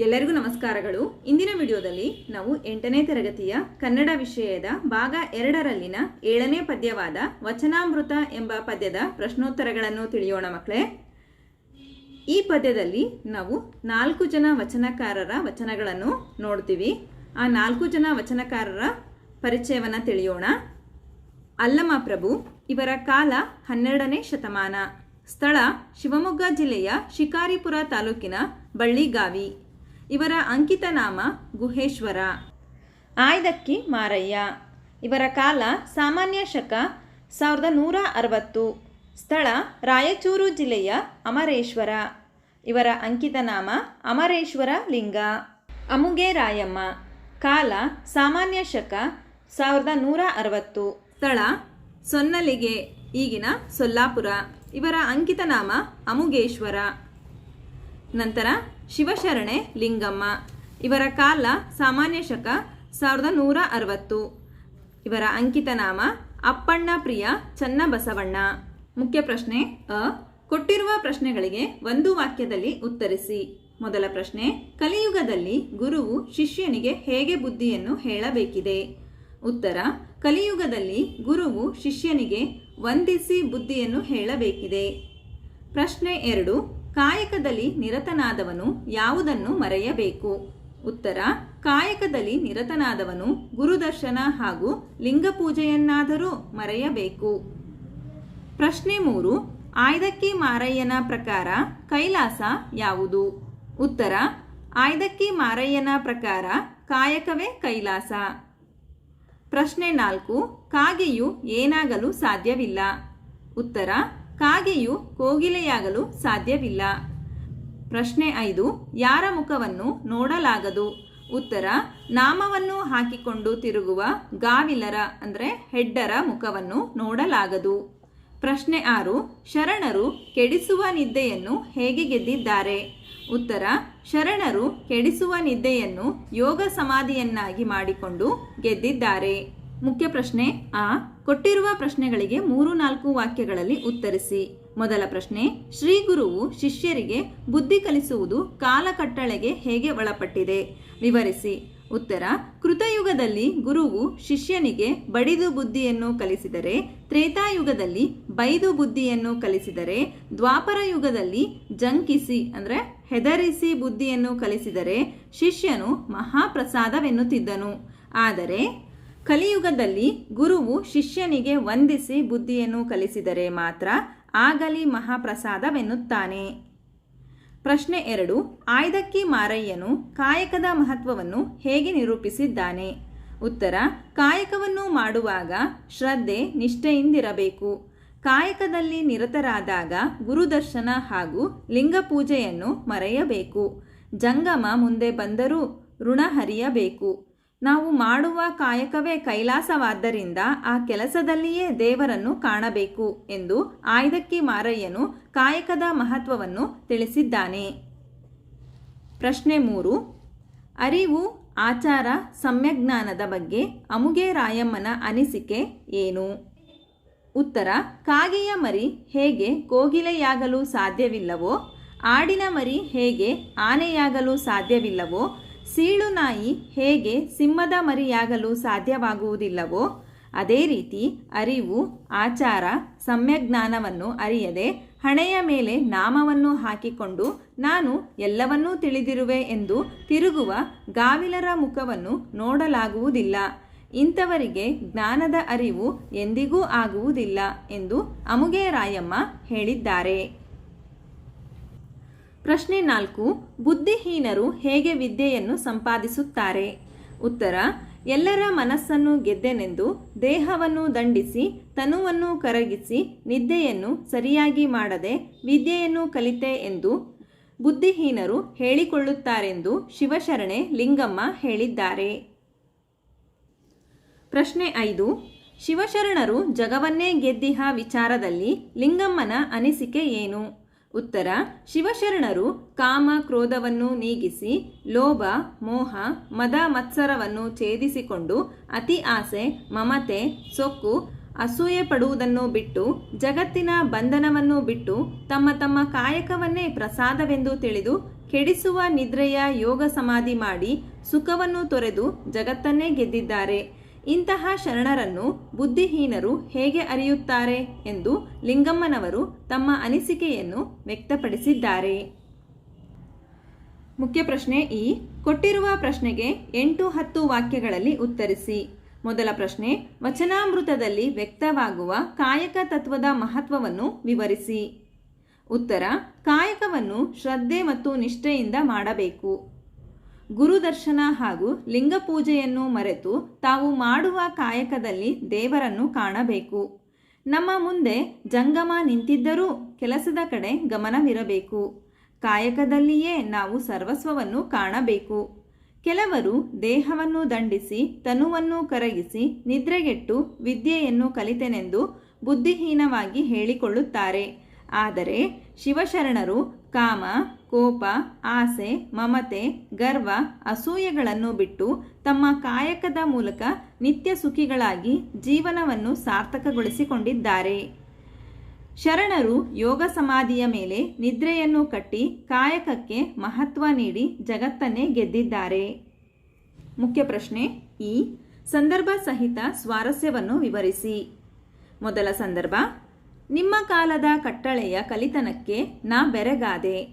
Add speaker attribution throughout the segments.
Speaker 1: ಎಲ್ಲರಿಗೂ ನಮಸ್ಕಾರಗಳು. ಇಂದಿನ ವಿಡಿಯೋದಲ್ಲಿ ನಾವು ಎಂಟನೇ ತರಗತಿಯ ಕನ್ನಡ ವಿಷಯದ ಭಾಗ ಎರಡರಲ್ಲಿನ ಏಳನೇ ಪದ್ಯವಾದ ವಚನಾಮೃತ ಎಂಬ ಪದ್ಯದ ಪ್ರಶ್ನೋತ್ತರಗಳನ್ನು ತಿಳಿಯೋಣ ಮಕ್ಕಳೇ. ಈ ಪದ್ಯದಲ್ಲಿ ನಾವು ನಾಲ್ಕು ಜನ ವಚನಕಾರರ ವಚನಗಳನ್ನು ನೋಡ್ತೀವಿ. ಆ ನಾಲ್ಕು ಜನ ವಚನಕಾರರ ಪರಿಚಯವನ್ನು ತಿಳಿಯೋಣ. ಅಲ್ಲಮ ಪ್ರಭು, ಇವರ ಕಾಲ ಹನ್ನೆರಡನೇ ಶತಮಾನ. ಸ್ಥಳ ಶಿವಮೊಗ್ಗ ಜಿಲ್ಲೆಯ ಶಿಕಾರಿಪುರ ತಾಲೂಕಿನ ಬಳ್ಳಿಗಾವಿ. ಇವರ ಅಂಕಿತ ನಾಮ ಗುಹೇಶ್ವರ. ಆಯ್ದಕ್ಕಿ ಮಾರಯ್ಯ. ಇವರ ಕಾಲ ಸಾಮಾನ್ಯ ಶಕ ಸಾವಿರದ ನೂರ ಅರವತ್ತು. ಸ್ಥಳ ರಾಯಚೂರು ಜಿಲ್ಲೆಯ ಅಮರೇಶ್ವರ. ಇವರ ಅಂಕಿತ ನಾಮ ಅಮರೇಶ್ವರ ಲಿಂಗ. ಅಮುಗೆ ರಾಯಮ್ಮ. ಕಾಲ ಸಾಮಾನ್ಯ ಶಕ ಸಾವಿರದ ನೂರ ಅರವತ್ತು. ಸ್ಥಳ ಸೊನ್ನಲಿಗೆ, ಈಗಿನ ಸೊಲ್ಲಾಪುರ. ಇವರ ಅಂಕಿತ ನಾಮ ಅಮುಗೇಶ್ವರ. ನಂತರ ಶಿವಶರಣೆ, ಲಿಂಗಮ್ಮ. ಇವರ ಕಾಲ ಸಾಮಾನ್ಯ ಶಕ ಸಾವಿರದ ನೂರ ಅರವತ್ತು. ಇವರ ಅಂಕಿತ ನಾಮ ಅಪ್ಪಣ್ಣ ಪ್ರಿಯ ಚನ್ನಬಸವಣ್ಣ. ಮುಖ್ಯ ಪ್ರಶ್ನೆ ಅ. ಕೊಟ್ಟಿರುವ ಪ್ರಶ್ನೆಗಳಿಗೆ ಒಂದು ವಾಕ್ಯದಲ್ಲಿ ಉತ್ತರಿಸಿ. ಮೊದಲ ಪ್ರಶ್ನೆ, ಕಲಿಯುಗದಲ್ಲಿ ಗುರುವು ಶಿಷ್ಯನಿಗೆ ಹೇಗೆ ಬುದ್ಧಿಯನ್ನು ಹೇಳಬೇಕಿದೆ? ಉತ್ತರ, ಕಲಿಯುಗದಲ್ಲಿ ಗುರುವು ಶಿಷ್ಯನಿಗೆ ವಂದಿಸಿ ಬುದ್ಧಿಯನ್ನು ಹೇಳಬೇಕಿದೆ. ಪ್ರಶ್ನೆ ಎರಡು ಕಾಯಕದಲ್ಲಿ ನಿರತನಾದವನು ಯಾವುದನ್ನು ಮರೆಯಬೇಕು? ಉತ್ತರ, ಕಾಯಕದಲ್ಲಿ ನಿರತನಾದವನು ಗುರುದರ್ಶನ ಹಾಗೂ ಲಿಂಗಪೂಜೆಯನ್ನಾದರೂ ಮರೆಯಬೇಕು. ಪ್ರಶ್ನೆ ಮೂರು, ಆಯ್ದಕ್ಕಿ ಮಾರಯ್ಯನ ಪ್ರಕಾರ ಕೈಲಾಸ ಯಾವುದು? ಉತ್ತರ, ಆಯ್ದಕ್ಕಿ ಮಾರಯ್ಯನ ಪ್ರಕಾರ ಕಾಯಕವೇ ಕೈಲಾಸ. ಪ್ರಶ್ನೆ ನಾಲ್ಕು, ಕಾಗೆಯು ಏನಾಗಲು ಸಾಧ್ಯವಿಲ್ಲ? ಉತ್ತರ ಕಾಗೆಯು ಕೋಗಿಲೆಯಾಗಲು ಸಾಧ್ಯವಿಲ್ಲ. ಪ್ರಶ್ನೆ ಐದು, ಯಾರ ಮುಖವನ್ನು ನೋಡಲಾಗದು? ಉತ್ತರ, ನಾಮವನ್ನು ಹಾಕಿಕೊಂಡು ತಿರುಗುವ ಗಾವಿಲರ, ಅಂದರೆ ಹೆಡ್ಡರ ಮುಖವನ್ನು ನೋಡಲಾಗದು. ಪ್ರಶ್ನೆ ಆರು, ಶರಣರು ಕೆಡಿಸುವ ನಿದ್ದೆಯನ್ನು ಹೇಗೆ ಗೆದ್ದಿದ್ದಾರೆ? ಉತ್ತರ, ಶರಣರು ಕೆಡಿಸುವ ನಿದ್ದೆಯನ್ನು ಯೋಗ ಸಮಾಧಿಯನ್ನಾಗಿ ಮಾಡಿಕೊಂಡು ಗೆದ್ದಿದ್ದಾರೆ. ಮುಖ್ಯ ಪ್ರಶ್ನೆ ಆ. ಕೊಟ್ಟಿರುವ ಪ್ರಶ್ನೆಗಳಿಗೆ ಮೂರು ನಾಲ್ಕು ವಾಕ್ಯಗಳಲ್ಲಿ ಉತ್ತರಿಸಿ. ಮೊದಲ ಪ್ರಶ್ನೆ, ಶ್ರೀ ಗುರುವು ಶಿಷ್ಯರಿಗೆ ಬುದ್ಧಿ ಕಲಿಸುವುದು ಕಾಲಕಟ್ಟಳೆಗೆ ಹೇಗೆ ಒಳಪಟ್ಟಿದೆ? ವಿವರಿಸಿ. ಉತ್ತರ, ಕೃತಯುಗದಲ್ಲಿ ಗುರುವು ಶಿಷ್ಯನಿಗೆ ಬಡಿದು ಬುದ್ಧಿಯನ್ನು ಕಲಿಸಿದರೆ, ತ್ರೇತಾಯುಗದಲ್ಲಿ ಬೈದು ಬುದ್ಧಿಯನ್ನು ಕಲಿಸಿದರೆ, ದ್ವಾಪರ ಯುಗದಲ್ಲಿ ಜಂಕಿಸಿ ಅಂದರೆ ಹೆದರಿಸಿ ಬುದ್ಧಿಯನ್ನು ಕಲಿಸಿದರೆ ಶಿಷ್ಯನು ಮಹಾಪ್ರಸಾದವೆನ್ನುತ್ತಿದ್ದನು. ಆದರೆ ಕಲಿಯುಗದಲ್ಲಿ ಗುರುವು ಶಿಷ್ಯನಿಗೆ ವಂದಿಸಿ ಬುದ್ಧಿಯನ್ನು ಕಲಿಸಿದರೆ ಮಾತ್ರ ಆಗಲಿ ಮಹಾಪ್ರಸಾದವೆನ್ನುತ್ತಾನೆ. ಪ್ರಶ್ನೆ ಎರಡು, ಆಯ್ದಕ್ಕಿ ಮಾರಯ್ಯನು ಕಾಯಕದ ಮಹತ್ವವನ್ನು ಹೇಗೆ ನಿರೂಪಿಸಿದ್ದಾನೆ? ಉತ್ತರ, ಕಾಯಕವನ್ನು ಮಾಡುವಾಗ ಶ್ರದ್ಧೆ, ನಿಷ್ಠೆಯಿಂದಿರಬೇಕು. ಕಾಯಕದಲ್ಲಿ ನಿರತರಾದಾಗ ಗುರುದರ್ಶನ ಹಾಗೂ ಲಿಂಗಪೂಜೆಯನ್ನು ಮರೆಯಬೇಕು. ಜಂಗಮ ಮುಂದೆ ಬಂದರೂ ಋಣ ಹರಿಯಬೇಕು. ನಾವು ಮಾಡುವ ಕಾಯಕವೇ ಕೈಲಾಸವಾದ್ದರಿಂದ ಆ ಕೆಲಸದಲ್ಲಿಯೇ ದೇವರನ್ನು ಕಾಣಬೇಕು ಎಂದು ಆಯ್ದಕ್ಕಿ ಮಾರಯ್ಯನು ಕಾಯಕದ ಮಹತ್ವವನ್ನು ತಿಳಿಸಿದ್ದಾನೆ. ಪ್ರಶ್ನೆ ಮೂರು. ಅರಿವು, ಆಚಾರ, ಸಮ್ಯಜ್ಞಾನದ ಬಗ್ಗೆ ಅಮುಗೆ ರಾಯಮ್ಮನ ಅನಿಸಿಕೆ ಏನು? ಉತ್ತರ, ಕಾಗೆಯ ಮರಿ ಹೇಗೆ ಕೋಗಿಲೆಯಾಗಲು ಸಾಧ್ಯವಿಲ್ಲವೋ, ಆಡಿನ ಮರಿ ಹೇಗೆ ಆನೆಯಾಗಲು ಸಾಧ್ಯವಿಲ್ಲವೋ ಸೀಳು ನಾಯಿ ಹೇಗೆ ಸಿಂಹದ ಮರಿಯಾಗಲು ಸಾಧ್ಯವಾಗುವುದಿಲ್ಲವೋ, ಅದೇ ರೀತಿ ಅರಿವು, ಆಚಾರ, ಸಮ್ಯಜ್ಞಾನವನ್ನು ಅರಿಯದೆ ಹಣೆಯ ಮೇಲೆ ನಾಮವನ್ನು ಹಾಕಿಕೊಂಡು ನಾನು ಎಲ್ಲವನ್ನೂ ತಿಳಿದಿರುವೆ ಎಂದು ತಿರುಗುವ ಗಾವಿಲರ ಮುಖವನ್ನು ನೋಡಲಾಗುವುದಿಲ್ಲ. ಇಂಥವರಿಗೆ ಜ್ಞಾನದ ಅರಿವು ಎಂದಿಗೂ ಆಗುವುದಿಲ್ಲ ಎಂದು ಅಮುಗೆ ರಾಯಮ್ಮ ಹೇಳಿದ್ದಾರೆ. ಪ್ರಶ್ನೆ ನಾಲ್ಕು, ಬುದ್ಧಿಹೀನರು ಹೇಗೆ ವಿದ್ಯೆಯನ್ನು ಸಂಪಾದಿಸುತ್ತಾರೆ? ಉತ್ತರ, ಎಲ್ಲರ ಮನಸ್ಸನ್ನು ಗೆದ್ದೆನೆಂದು, ದೇಹವನ್ನು ದಂಡಿಸಿ, ತನುವನ್ನು ಕರಗಿಸಿ ನಿದ್ದೆಯನ್ನು ಸರಿಯಾಗಿ ಮಾಡದೆ, ವಿದ್ಯೆಯನ್ನು ಕಲಿತೆ ಎಂದು ಬುದ್ಧಿಹೀನರು ಹೇಳಿಕೊಳ್ಳುತ್ತಾರೆಂದು ಶಿವಶರಣೆ ಲಿಂಗಮ್ಮ ಹೇಳಿದ್ದಾರೆ. ಪ್ರಶ್ನೆ ಐದು, ಶಿವಶರಣರು ಜಗವನ್ನೇ ಗೆದ್ದಿಹ ವಿಚಾರದಲ್ಲಿ ಲಿಂಗಮ್ಮನ ಅನಿಸಿಕೆ ಏನು? ಉತ್ತರ, ಶಿವಶರಣರು ಕಾಮ ಕ್ರೋಧವನ್ನು ನೀಗಿಸಿ, ಲೋಭ, ಮೋಹ, ಮದ ಮತ್ಸರವನ್ನು ಛೇದಿಸಿಕೊಂಡು ಅತಿ ಆಸೆ, ಮಮತೆ, ಸೊಕ್ಕು, ಅಸೂಯೆ ಪಡುವುದನ್ನು ಬಿಟ್ಟು, ಜಗತ್ತಿನ ಬಂಧನವನ್ನು ಬಿಟ್ಟು ತಮ್ಮ ತಮ್ಮ ಕಾಯಕವನ್ನೇ ಪ್ರಸಾದವೆಂದು ತಿಳಿದು ಕೆಡಿಸುವ ನಿದ್ರೆಯ ಯೋಗ ಸಮಾಧಿ ಮಾಡಿ ಸುಖವನ್ನು ತೊರೆದು ಜಗತ್ತನ್ನೇ ಗೆದ್ದಿದ್ದಾರೆ. ಇಂತಹ ಶರಣರನ್ನು ಬುದ್ಧಿಹೀನರು ಹೇಗೆ ಅರಿಯುತ್ತಾರೆ ಎಂದು ಲಿಂಗಮ್ಮನವರು ತಮ್ಮ ಅನಿಸಿಕೆಯನ್ನು ವ್ಯಕ್ತಪಡಿಸಿದ್ದಾರೆ. ಮುಖ್ಯ ಪ್ರಶ್ನೆ ಈ. ಕೊಟ್ಟಿರುವ ಪ್ರಶ್ನೆಗೆ ಎಂಟು ಹತ್ತು ವಾಕ್ಯಗಳಲ್ಲಿ ಉತ್ತರಿಸಿ. ಮೊದಲ ಪ್ರಶ್ನೆ, ವಚನಾಮೃತದಲ್ಲಿ ವ್ಯಕ್ತವಾಗುವ ಕಾಯಕ ತತ್ವದ ಮಹತ್ವವನ್ನು ವಿವರಿಸಿ. ಉತ್ತರ, ಕಾಯಕವನ್ನು ಶ್ರದ್ಧೆ ಮತ್ತು ನಿಷ್ಠೆಯಿಂದ ಮಾಡಬೇಕು. ಗುರುದರ್ಶನ ಹಾಗೂ ಲಿಂಗ ಪೂಜೆಯನ್ನು ಮರೆತು ತಾವು ಮಾಡುವ ಕಾಯಕದಲ್ಲಿ ದೇವರನ್ನು ಕಾಣಬೇಕು. ನಮ್ಮ ಮುಂದೆ ಜಂಗಮ ನಿಂತಿದ್ದರೂ ಕೆಲಸದ ಕಡೆ ಗಮನವಿರಬೇಕು. ಕಾಯಕದಲ್ಲಿಯೇ ನಾವು ಸರ್ವಸ್ವವನ್ನು ಕಾಣಬೇಕು. ಕೆಲವರು ದೇಹವನ್ನು ದಂಡಿಸಿ, ತನುವನ್ನು ಕರಗಿಸಿ, ನಿದ್ರೆಗೆಟ್ಟು ವಿದ್ಯೆಯನ್ನು ಕಲಿತೆನೆಂದು ಬುದ್ಧಿಹೀನವಾಗಿ ಹೇಳಿಕೊಳ್ಳುತ್ತಾರೆ. ಆದರೆ ಶಿವಶರಣರು ಕಾಮ, ಕೋಪ, ಆಸೆ, ಮಮತೆ, ಗರ್ವ, ಅಸೂಯೆಗಳನ್ನು ಬಿಟ್ಟು ತಮ್ಮ ಕಾಯಕದ ಮೂಲಕ ನಿತ್ಯ ಸುಖಿಗಳಾಗಿ ಜೀವನವನ್ನು ಸಾರ್ಥಕಗೊಳಿಸಿಕೊಂಡಿದ್ದಾರೆ. ಶರಣರು ಯೋಗ ಸಮಾಧಿಯ ಮೇಲೆ ನಿದ್ರೆಯನ್ನು ಕಟ್ಟಿ ಕಾಯಕಕ್ಕೆ ಮಹತ್ವ ನೀಡಿ ಜಗತ್ತನ್ನೇ ಗೆದ್ದಿದ್ದಾರೆ. ಮುಖ್ಯ ಪ್ರಶ್ನೆ ಈ ಸಂದರ್ಭ ಸಹಿತ ಸ್ವಾರಸ್ಯವನ್ನು ವಿವರಿಸಿ. ಮೊದಲ ಸಂದರ್ಭ ನಿಮ್ಮ ಕಾಲದ ಕಟ್ಟಳೆಯ ಕಲಿತನಕ್ಕೆ ನಾ ಬೆರಗಾದೆ.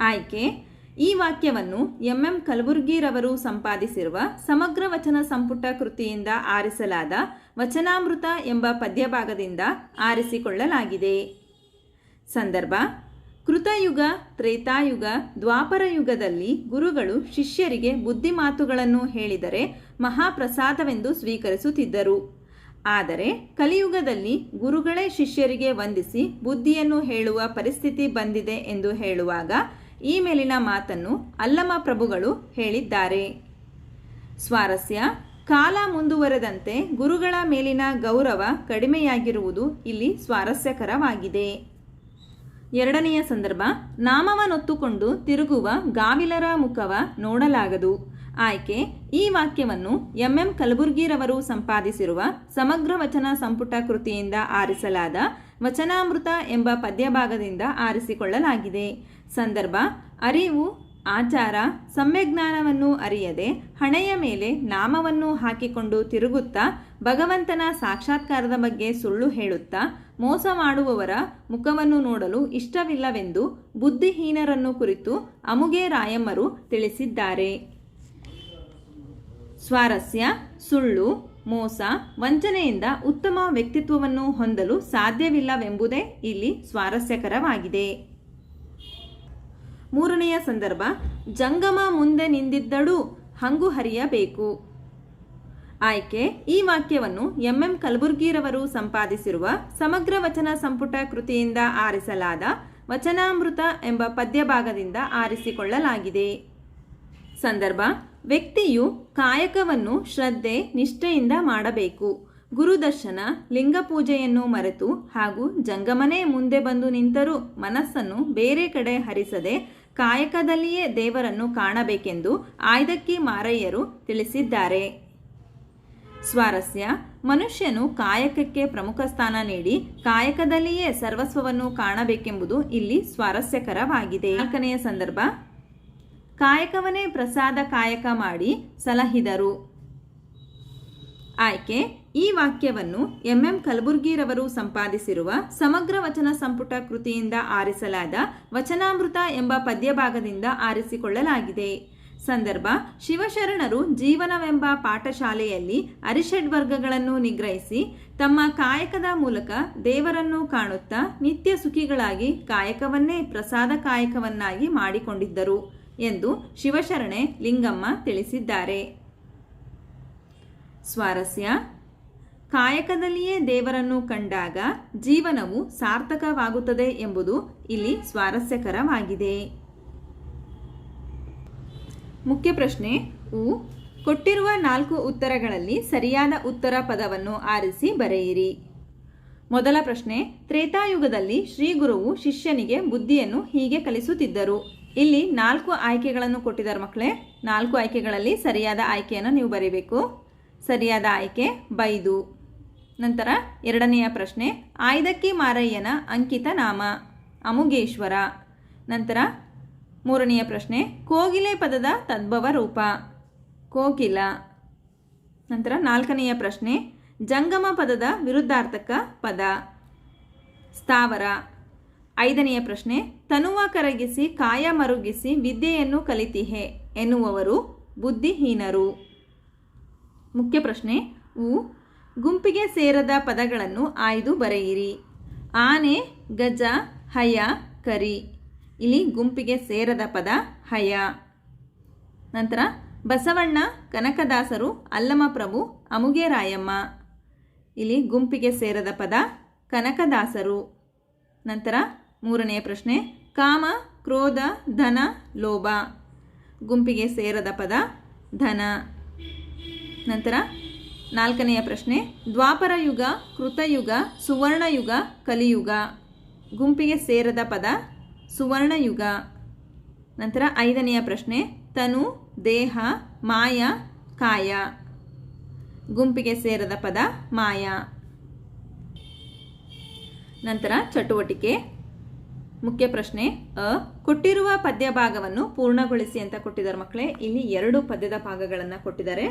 Speaker 1: ಆಯ್ಕೆ, ಈ ವಾಕ್ಯವನ್ನು ಎಂ. ಎಂ. ಕಲಬುರ್ಗಿರವರು ಸಂಪಾದಿಸಿರುವ ಸಮಗ್ರ ವಚನ ಸಂಪುಟ ಕೃತಿಯಿಂದ ಆರಿಸಲಾದ ವಚನಾಮೃತ ಎಂಬ ಪದ್ಯಭಾಗದಿಂದ ಆರಿಸಿಕೊಳ್ಳಲಾಗಿದೆ. ಸಂದರ್ಭ, ಕೃತಯುಗ, ತ್ರೇತಾಯುಗ ದ್ವಾಪರ ಯುಗದಲ್ಲಿ ಗುರುಗಳು ಶಿಷ್ಯರಿಗೆ ಬುದ್ಧಿಮಾತುಗಳನ್ನು ಹೇಳಿದರೆ ಮಹಾಪ್ರಸಾದವೆಂದು ಸ್ವೀಕರಿಸುತ್ತಿದ್ದರು. ಆದರೆ ಕಲಿಯುಗದಲ್ಲಿ ಗುರುಗಳೇ ಶಿಷ್ಯರಿಗೆ ವಂದಿಸಿ ಬುದ್ಧಿಯನ್ನು ಹೇಳುವ ಪರಿಸ್ಥಿತಿ ಬಂದಿದೆ ಎಂದು ಹೇಳುವಾಗ ಈ ಮೇಲಿನ ಮಾತನ್ನು ಅಲ್ಲಮ ಪ್ರಭುಗಳು ಹೇಳಿದ್ದಾರೆ. ಸ್ವಾರಸ್ಯ, ಕಾಲ ಮುಂದುವರೆದಂತೆ ಗುರುಗಳ ಮೇಲಿನ ಗೌರವ ಕಡಿಮೆಯಾಗಿರುವುದು ಇಲ್ಲಿ ಸ್ವಾರಸ್ಯಕರವಾಗಿದೆ. ಎರಡನೆಯ ಸಂದರ್ಭ, ನಾಮವನ್ನೊತ್ತುಕೊಂಡು ತಿರುಗುವ ಗಾವಿಲರ ಮುಖವ ನೋಡಲಾಗದು. ಆಯ್ಕೆ ಈ ವಾಕ್ಯವನ್ನು ಎಂ ಎಂ ಕಲಬುರ್ಗಿರವರು ಸಂಪಾದಿಸಿರುವ ಸಮಗ್ರ ವಚನ ಸಂಪುಟ ಕೃತಿಯಿಂದ ಆರಿಸಲಾದ ವಚನಾಮೃತ ಎಂಬ ಪದ್ಯಭಾಗದಿಂದ ಆರಿಸಿಕೊಳ್ಳಲಾಗಿದೆ. ಸಂದರ್ಭ, ಅರಿವು, ಆಚಾರ, ಸಮ್ಯಜ್ಞಾನವನ್ನು ಅರಿಯದೆ ಹಣೆಯ ಮೇಲೆ ನಾಮವನ್ನು ಹಾಕಿಕೊಂಡು ತಿರುಗುತ್ತಾ ಭಗವಂತನ ಸಾಕ್ಷಾತ್ಕಾರದ ಬಗ್ಗೆ ಸುಳ್ಳು ಹೇಳುತ್ತಾ ಮೋಸ ಮಾಡುವವರ ಮುಖವನ್ನು ನೋಡಲು ಇಷ್ಟವಿಲ್ಲವೆಂದು ಬುದ್ಧಿಹೀನರನ್ನು ಕುರಿತು ಅಮುಗೆ ರಾಯಮ್ಮರು ತಿಳಿಸಿದ್ದಾರೆ. ಸ್ವಾರಸ್ಯ, ಸುಳ್ಳು, ಮೋಸ, ವಂಚನೆಯಿಂದ ಉತ್ತಮ ವ್ಯಕ್ತಿತ್ವವನ್ನು ಹೊಂದಲು ಸಾಧ್ಯವಿಲ್ಲವೆಂಬುದೇ ಇಲ್ಲಿ ಸ್ವಾರಸ್ಯಕರವಾಗಿದೆ. ಮೂರನೆಯ ಸಂದರ್ಭ, ಜಂಗಮ ಮುಂದೆ ನಿಂದಿದ್ದಳು ಹಂಗು ಹರಿಯಬೇಕು. ಆಯ್ಕೆ, ಈ ವಾಕ್ಯವನ್ನು ಎಂಎಂ ಕಲಬುರ್ಗಿರವರು ಸಂಪಾದಿಸಿರುವ ಸಮಗ್ರ ವಚನ ಸಂಪುಟ ಕೃತಿಯಿಂದ ಆರಿಸಲಾದ ವಚನಾಮೃತ ಎಂಬ ಪದ್ಯಭಾಗದಿಂದ ಆರಿಸಿಕೊಳ್ಳಲಾಗಿದೆ. ಸಂದರ್ಭ ವ್ಯಕ್ತಿಯು ಕಾಯಕವನ್ನು ಶ್ರದ್ಧೆ, ನಿಷ್ಠೆಯಿಂದ ಮಾಡಬೇಕು. ಗುರುದರ್ಶನ ಲಿಂಗಪೂಜೆಯನ್ನು ಮರೆತು ಹಾಗೂ ಜಂಗಮನೇ ಮುಂದೆ ಬಂದು ನಿಂತರೂ ಮನಸ್ಸನ್ನು ಬೇರೆ ಕಡೆ ಹರಿಸದೆ ಕಾಯಕದಲ್ಲಿಯೇ ದೇವರನ್ನು ಕಾಣಬೇಕೆಂದು ಆಯ್ದಕ್ಕಿ ಮಾರಯ್ಯರು ತಿಳಿಸಿದ್ದಾರೆ. ಸ್ವಾರಸ್ಯ, ಮನುಷ್ಯನು ಕಾಯಕಕ್ಕೆ ಪ್ರಮುಖ ಸ್ಥಾನ ನೀಡಿ ಕಾಯಕದಲ್ಲಿಯೇ ಸರ್ವಸ್ವವನ್ನು ಕಾಣಬೇಕೆಂಬುದು ಇಲ್ಲಿ ಸ್ವಾರಸ್ಯಕರವಾಗಿದೆ. ನಾಲ್ಕನೆಯ ಸಂದರ್ಭ ಕಾಯಕವನ್ನೇ ಪ್ರಸಾದ ಕಾಯಕ ಮಾಡಿ ಸಲಹಿದರು. ಆಯ್ಕೆ, ಈ ವಾಕ್ಯವನ್ನು ಎಂಎಂ ಕಲಬುರ್ಗಿರವರು ಸಂಪಾದಿಸಿರುವ ಸಮಗ್ರ ವಚನ ಸಂಪುಟ ಕೃತಿಯಿಂದ ಆರಿಸಲಾದ ವಚನಾಮೃತ ಎಂಬ ಪದ್ಯಭಾಗದಿಂದ ಆರಿಸಿಕೊಳ್ಳಲಾಗಿದೆ. ಸಂದರ್ಭ, ಶಿವಶರಣರು ಜೀವನವೆಂಬ ಪಾಠಶಾಲೆಯಲ್ಲಿ ಅರಿಷಡ್ ವರ್ಗಗಳನ್ನು ನಿಗ್ರಹಿಸಿ ತಮ್ಮ ಕಾಯಕದ ಮೂಲಕ ದೇವರನ್ನು ಕಾಣುತ್ತಾ ನಿತ್ಯ ಸುಖಿಗಳಾಗಿ ಕಾಯಕವನ್ನೇ ಪ್ರಸಾದ ಕಾಯಕವನ್ನಾಗಿ ಮಾಡಿಕೊಂಡಿದ್ದರು. ಎಂದು ಶಿವಶರಣೆ ಲಿಂಗಮ್ಮ ತಿಳಿಸಿದ್ದಾರೆ. ಸ್ವಾರಸ್ಯ. ಕಾಯಕದಲ್ಲಿಯೇ ದೇವರನ್ನು ಕಂಡಾಗ ಜೀವನವು ಸಾರ್ಥಕವಾಗುತ್ತದೆ ಎಂಬುದು ಇಲ್ಲಿ ಸ್ವಾರಸ್ಯಕರವಾಗಿದೆ. ಮುಖ್ಯ ಪ್ರಶ್ನೆ. ಉ. ಕೊಟ್ಟಿರುವ ನಾಲ್ಕು ಉತ್ತರಗಳಲ್ಲಿ ಸರಿಯಾದ ಉತ್ತರ ಪದವನ್ನು ಆರಿಸಿ ಬರೆಯಿರಿ. ಮೊದಲ ಪ್ರಶ್ನೆ. ತ್ರೇತಾಯುಗದಲ್ಲಿ ಶ್ರೀಗುರುವು ಶಿಷ್ಯನಿಗೆ ಬುದ್ಧಿಯನ್ನು ಹೀಗೆ ಕಲಿಸುತ್ತಿದ್ದರು. ಇಲ್ಲಿ ನಾಲ್ಕು ಆಯ್ಕೆಗಳನ್ನು ಕೊಟ್ಟಿದ್ದಾರೆ ಮಕ್ಕಳೇ. ನಾಲ್ಕು ಆಯ್ಕೆಗಳಲ್ಲಿ ಸರಿಯಾದ ಆಯ್ಕೆಯನ್ನು ನೀವು ಬರೀಬೇಕು. ಸರಿಯಾದ ಆಯ್ಕೆ ಬೈದು. ನಂತರ ಎರಡನೆಯ ಪ್ರಶ್ನೆ, ಆಯ್ದಕ್ಕಿ ಮಾರಯ್ಯನ ಅಂಕಿತ ನಾಮ, ಅಮುಗೇಶ್ವರ. ನಂತರ ಮೂರನೆಯ ಪ್ರಶ್ನೆ, ಕೋಗಿಲೆ ಪದದ ತದ್ಭವ ರೂಪ ಕೋಗಿಲ ನಂತರ ನಾಲ್ಕನೆಯ ಪ್ರಶ್ನೆ, ಜಂಗಮ ಪದದ ವಿರುದ್ಧಾರ್ಥಕ ಪದ, ಸ್ಥಾವರ. ಐದನೆಯ ಪ್ರಶ್ನೆ, ತನುವ ಕರಗಿಸಿ ಕಾಯ ಮರುಗಿಸಿ ವಿದ್ಯೆಯನ್ನು ಕಲಿತಿಹೆ ಎನ್ನುವವರು ಬುದ್ಧಿಹೀನರು. ಮುಖ್ಯ ಪ್ರಶ್ನೆ, ಉ, ಗುಂಪಿಗೆ ಸೇರದ ಪದಗಳನ್ನು ಆಯ್ದು ಬರೆಯಿರಿ. ಆನೆ, ಗಜ, ಹಯ, ಕರಿ. ಇಲ್ಲಿ ಗುಂಪಿಗೆ ಸೇರದ ಪದ ಹಯ. ನಂತರ, ಬಸವಣ್ಣ, ಕನಕದಾಸರು, ಅಲ್ಲಮಪ್ರಭು ಅಮುಗೆ ರಾಯಮ್ಮ ಇಲ್ಲಿ ಗುಂಪಿಗೆ ಸೇರದ ಪದ ಕನಕದಾಸರು. ನಂತರ ಮೂರನೆಯ ಪ್ರಶ್ನೆ, ಕಾಮ, ಕ್ರೋಧ, ಧನ, ಲೋಭ. ಗುಂಪಿಗೆ ಸೇರದ ಪದ, ಧನ. ನಂತರ ನಾಲ್ಕನೆಯ ಪ್ರಶ್ನೆ, ದ್ವಾಪರ ಯುಗ, ಕೃತಯುಗ, ಸುವರ್ಣಯುಗ, ಕಲಿಯುಗ. ಗುಂಪಿಗೆ ಸೇರದ ಪದ, ಸುವರ್ಣಯುಗ. ನಂತರ ಐದನೆಯ ಪ್ರಶ್ನೆ, ತನು, ದೇಹ, ಮಾಯ, ಕಾಯ. ಗುಂಪಿಗೆ ಸೇರದ ಪದ, ಮಾಯ. ನಂತರ ಚಟುವಟಿಕೆ ಮುಖ್ಯ ಪ್ರಶ್ನೆ, ಅ, ಕೊಟ್ಟಿರುವ ಪದ್ಯ ಭಾಗವನ್ನು ಪೂರ್ಣಗೊಳಿಸಿ ಅಂತ ಕೊಟ್ಟಿದ್ದಾರೆ ಮಕ್ಕಳೇ. ಇಲ್ಲಿ ಎರಡು ಪದ್ಯದ ಭಾಗಗಳನ್ನು ಕೊಟ್ಟಿದ್ದಾರೆ.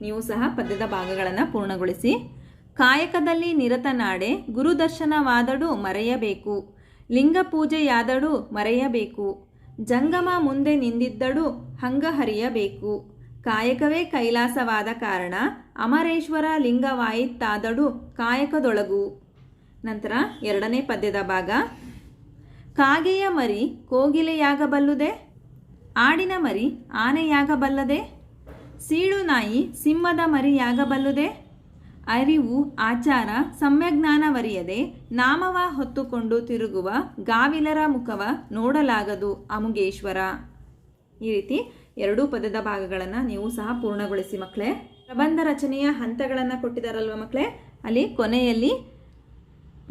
Speaker 1: ನೀವು ಸಹ ಪದ್ಯದ ಭಾಗಗಳನ್ನು ಪೂರ್ಣಗೊಳಿಸಿ. ಕಾಯಕದಲ್ಲಿ ನಿರತ ನಾಡೆ, ಗುರುದರ್ಶನವಾದಡು ಮರೆಯಬೇಕು. ಲಿಂಗ ಪೂಜೆಯಾದಡು ಮರೆಯಬೇಕು. ಜಂಗಮ ಮುಂದೆ ನಿಂದಿದ್ದಡು ಹಂಗ ಹರಿಯಬೇಕು ಕಾಯಕವೇ ಕೈಲಾಸವಾದ ಕಾರಣ, ಅಮರೇಶ್ವರ ಲಿಂಗವಾಯಿತಾದಡು ಕಾಯಕದೊಳಗು. ನಂತರ ಎರಡನೇ ಪದ್ಯದ ಭಾಗ ಕಾಗೆಯ ಮರಿ ಕೋಗಿಲೆಯಾಗಬಲ್ಲುದೆ? ಆಡಿನ ಮರಿ ಆನೆಯಾಗಬಲ್ಲದೆ? ಸೀಳು ನಾಯಿ ಸಿಂಹದ ಮರಿಯಾಗಬಲ್ಲುದೆ? ಅರಿವು ಆಚಾರ ಸಮ್ಯಜ್ಞಾನವರಿಯದೆ ನಾಮವ ಹೊತ್ತುಕೊಂಡು ತಿರುಗುವ ಗಾವಿಲರ ಮುಖವ ನೋಡಲಾಗದು ಅಮುಗೇಶ್ವರ. ಈ ರೀತಿ ಎರಡೂ ಪದದ ಭಾಗಗಳನ್ನು ನೀವು ಸಹ ಪೂರ್ಣಗೊಳಿಸಿ ಮಕ್ಕಳೇ. ಪ್ರಬಂಧ ರಚನೆಯ ಹಂತಗಳನ್ನು ಕೊಟ್ಟಿದ್ದಾರಲ್ವ ಮಕ್ಕಳೇ? ಅಲ್ಲಿ ಕೊನೆಯಲ್ಲಿ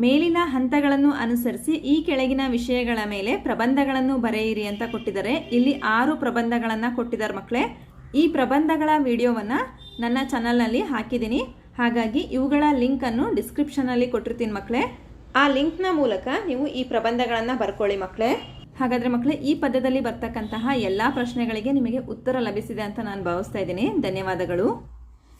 Speaker 1: ಮೇಲಿನ ಹಂತಗಳನ್ನು ಅನುಸರಿಸಿ ಈ ಕೆಳಗಿನ ವಿಷಯಗಳ ಮೇಲೆ ಪ್ರಬಂಧಗಳನ್ನು ಬರೆಯಿರಿ ಅಂತ ಕೊಟ್ಟಿದ್ದಾರೆ. ಇಲ್ಲಿ ಆರು ಪ್ರಬಂಧಗಳನ್ನು ಕೊಟ್ಟಿದ್ದಾರೆ ಮಕ್ಕಳೇ ಈ ಪ್ರಬಂಧಗಳ ವಿಡಿಯೋವನ್ನು ನನ್ನ ಚಾನಲ್ನಲ್ಲಿ ಹಾಕಿದ್ದೀನಿ. ಹಾಗಾಗಿ ಇವುಗಳ ಲಿಂಕನ್ನು ಡಿಸ್ಕ್ರಿಪ್ಷನಲ್ಲಿ ಕೊಟ್ಟಿರ್ತೀನಿ ಮಕ್ಕಳೇ ಆ ಲಿಂಕ್ನ ಮೂಲಕ ನೀವು ಈ ಪ್ರಬಂಧಗಳನ್ನು ಬರ್ಕೊಳ್ಳಿ ಮಕ್ಕಳೇ ಹಾಗಾದರೆ ಮಕ್ಕಳೇ ಈ ಪದ್ಯದಲ್ಲಿ ಬರ್ತಕ್ಕಂತಹ ಎಲ್ಲ ಪ್ರಶ್ನೆಗಳಿಗೆ ನಿಮಗೆ ಉತ್ತರ ಲಭಿಸಿದೆ ಅಂತ ನಾನು ಭಾವಿಸ್ತಾ ಇದ್ದೀನಿ. ಧನ್ಯವಾದಗಳು.